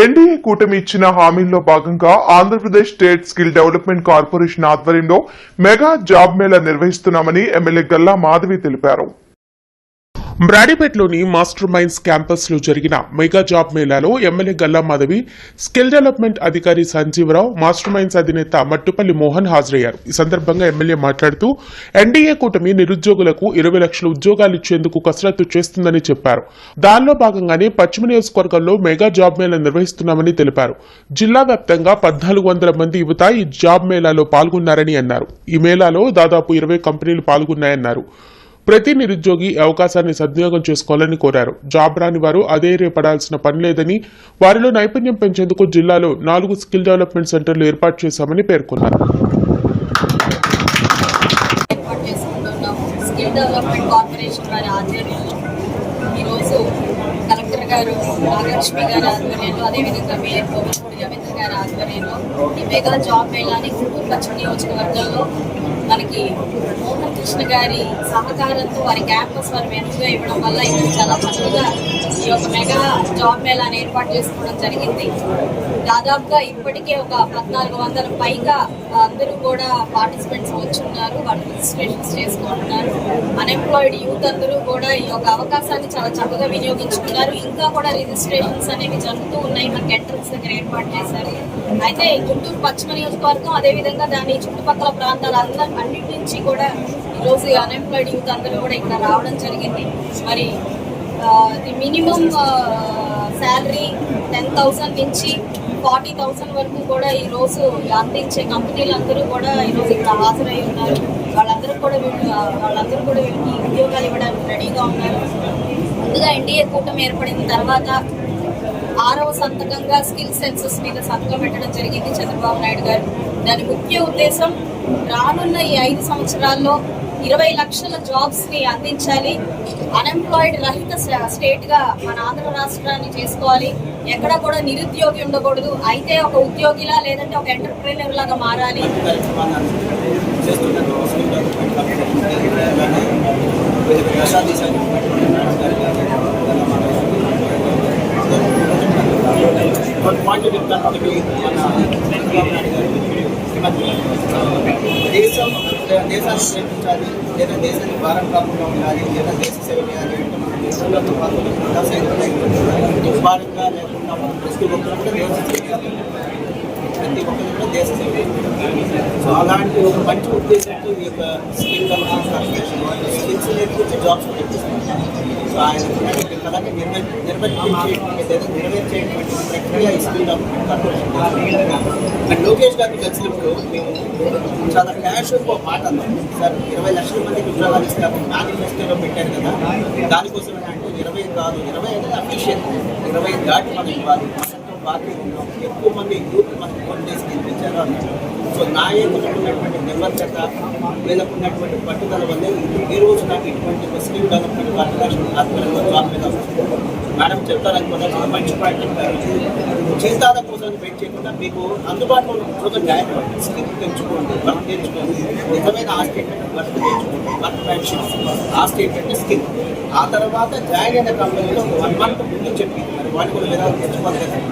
NDA కూటమి ఇచ్చిన హామీల్లో భాగంగా Andhra Pradesh state skill development corporation ఆధ్వర్యంలో మెగా జాబ్ మేళా నిర్వహిస్తున్నామని ఎమ్మెల్యే గల్లా మాధవి తెలిపారు. బ్రాడీపేటలోని మాస్టర్ మైండ్స్ క్యాంపస్లో జరిగిన mega job మేళాలో MLA Galla Madhavi skill development అధికారి సంజీవరావు మాస్టర్ మైండ్స్ అధినేత మట్టుపల్లి మోహన్ హాజరయ్యారు. ఈ సందర్భంగా ఎమ్మెల్యే మాట్లాడుతూ ఎన్డీఏ కూటమి నిరుద్యోగులకు ఇరవై లక్షల ఉద్యోగాలు ఇచ్చేందుకు కసరత్తు చేస్తుందని చెప్పారు. దానిలో భాగంగానే పశ్చిమ నియోజకవర్గంలో మెగా జాబ్ మేళా నిర్వహిస్తున్నామని తెలిపారు. జిల్లా వ్యాప్తంగా పద్నాలుగు వందల మంది యువత ఈ జాబ్ మేళాలో పాల్గొన్నారని అన్నారు. ఈ మేళాలో దాదాపు ఇరవై కంపెనీలు పాల్గొన్నాయన్నారు. ప్రతి నిరుద్యోగి అవకాశాన్ని సద్వినియోగం చేసుకోవాలని కోరారు. జాబ్ రాని వారు అధైర్యపడాల్సిన పని లేదని వారిలో నైపుణ్యం పెంచేందుకు జిల్లాలో నాలుగు స్కిల్ డెవలప్మెంట్ సెంటర్లు ఏర్పాటు చేశామని పేర్కొన్నారు. ఏర్పాటు స్కిల్ డెవలప్మెంట్ కార్పొరేషన్ వారి ఆధ్వర్యంలో. ఈరోజు కలెక్టర్ గారు నాగలక్ష్మి గారి ఆధ్వర్యంలో అదేవిధంగా మేయర్ కోమలపూడి రవీంద్ర గారి ఆధ్వర్యంలో ఈ మెగా జాబ్ మేళాని గుంటూరు పశ్చిమ నియోజకవర్గంలో మనకి మోహన్ కృష్ణ గారి సహకారంతో వారి క్యాంపస్ వారి వెనుకగా ఇవ్వడం వల్ల ఇది చాలా చక్కగా ఈ యొక్క మెగా జాబ్ మేళాని ఏర్పాటు చేసుకోవడం జరిగింది. దాదాపుగా ఇప్పటికే ఒక పద్నాలుగు వందల పైగా అందరూ కూడా పార్టిసిపెంట్స్ వచ్చున్నారు వాళ్ళు రిజిస్ట్రేషన్స్ చేసుకుంటున్నారు. అన్ఎంప్లాయిడ్ యూత్ అందరూ కూడా ఈ యొక్క అవకాశాన్ని చాలా చక్కగా వినియోగించుకున్నారు. ఇంకా కూడా రిజిస్ట్రేషన్స్ అనేవి జరుగుతూ ఉన్నాయి. మనకి ఎంట్రన్స్ దగ్గర ఏర్పాటు చేశారు. అయితే గుంటూరు పశ్చిమ నియోజకవర్గం అదేవిధంగా దాని చుట్టుపక్కల ప్రాంతాల అందరూ అన్నిటి నుంచి కూడా ఈరోజు అన్ఎంప్లాయిడ్ యూత్ అందరూ కూడా ఇక్కడ రావడం జరిగింది. మరి the minimum salary ten thousand నుంచి ఫార్టీ థౌసండ్ వరకు కూడా ఈరోజు అందించే కంపెనీలు అందరూ కూడా ఈరోజు ఇక్కడ హాజరై ఉన్నారు. వాళ్ళందరూ కూడా వీళ్ళు వాళ్ళందరూ కూడా వీళ్ళకి ఉద్యోగాలు ఇవ్వడానికి రెడీగా ఉన్నారు. ముందుగా ఎన్డీఏ కూటమి ఏర్పడిన తర్వాత ఆరవ సంతకంగా స్కిల్ సెన్సెస్ మీద సంతకం పెట్టడం జరిగింది చంద్రబాబు నాయుడు గారు. దాని ముఖ్య ఉద్దేశం రానున్న ఈ ఐదు సంవత్సరాల్లో ఇరవై లక్షల జాబ్స్ని అందించాలి. అన్ఎంప్లాయిడ్ రహిత స్టేట్గా మన ఆంధ్ర రాష్ట్రాన్ని చేసుకోవాలి. ఎక్కడ కూడా నిరుద్యోగి ఉండకూడదు. అయితే ఒక ఉద్యోగిలా లేదంటే ఒక ఎంటర్ప్రీనర్ లాగా మారాలి. చేస్తున్న దేశం దేశాన్ని ప్రేమించాలి లేదా దేశానికి భారం కాకుండా ఉండాలి లేదా దేశ సేవ చేయాలి అంటే మన దేశంలో పాటు దుర్భారంగా లేకుండా మనం ప్రతి ఒక్కరు కూడా దేశ సేవ చేయాలి ప్రతి ఒక్కరు కూడా దేశ సేవ చేయాలి సో అలాంటి ఒక మంచి ఉద్దేశంతో ఈ యొక్క స్కిల్ డెవలప్మెంట్ స్కిల్స్ నేర్పించి జాబ్స్ సో ఆయన ఉన్నటువంటి కళని నెరవేర్చేటువంటి ప్రక్రియ ఈ స్కిల్ అండ్ లోకేష్ గారికి కలిసినప్పుడు మేము చాలా క్యాష్ ఒక మాట అన్నాం. సార్ ఇరవై లక్షల మందికి ఉద్యోగాలు ఇస్తారు. మేనిఫెస్టోలో పెట్టారు కదా. దానికోసం అంటే ఇరవై కాదు ఇరవై అనేది అఫీషియల్. ఇరవై దాటి మనం ఇవ్వాలి. బాకీ ఉన్నాం ఎక్కువ మంది యూత్ మనకు ఫోన్ చేసి గెలిపించారు అన్నారు సో నాయకులకు ఉన్నటువంటి నిబద్ధత వీళ్ళకు ఉన్నటువంటి పట్టుదల వల్లే ఈ రోజు నాకు ఇటువంటి ముస్లిం డెవలప్మెంట్ కార్పొరేషన్ ఆధ్వర్యంలో జాబ్ మీద మేడం చెప్తారనుకున్నా చాలా మంచి పాయింట్ చెప్పారు. జీతాల కోసం వెయిట్ చేయకుండా మీకు అందుబాటులో ఉన్న ఉద్యోగం జాయిన్ అవ్వండి స్కిల్ తెచ్చుకోండి వర్క్ తెచ్చుకోండి నిజమైన ఆ స్టేట్మెంట్ వర్క్ తెచ్చుకోండి వర్క్ ఫ్రెండ్షిప్ ఆ స్టేట్మెంట్ స్కిల్ ఆ తర్వాత జాయిన్ అయిన కంపెనీలో వన్ మంత్ ముందు చెప్పి మరి వాటి కూడా విధాలు తెచ్చుకోవాలి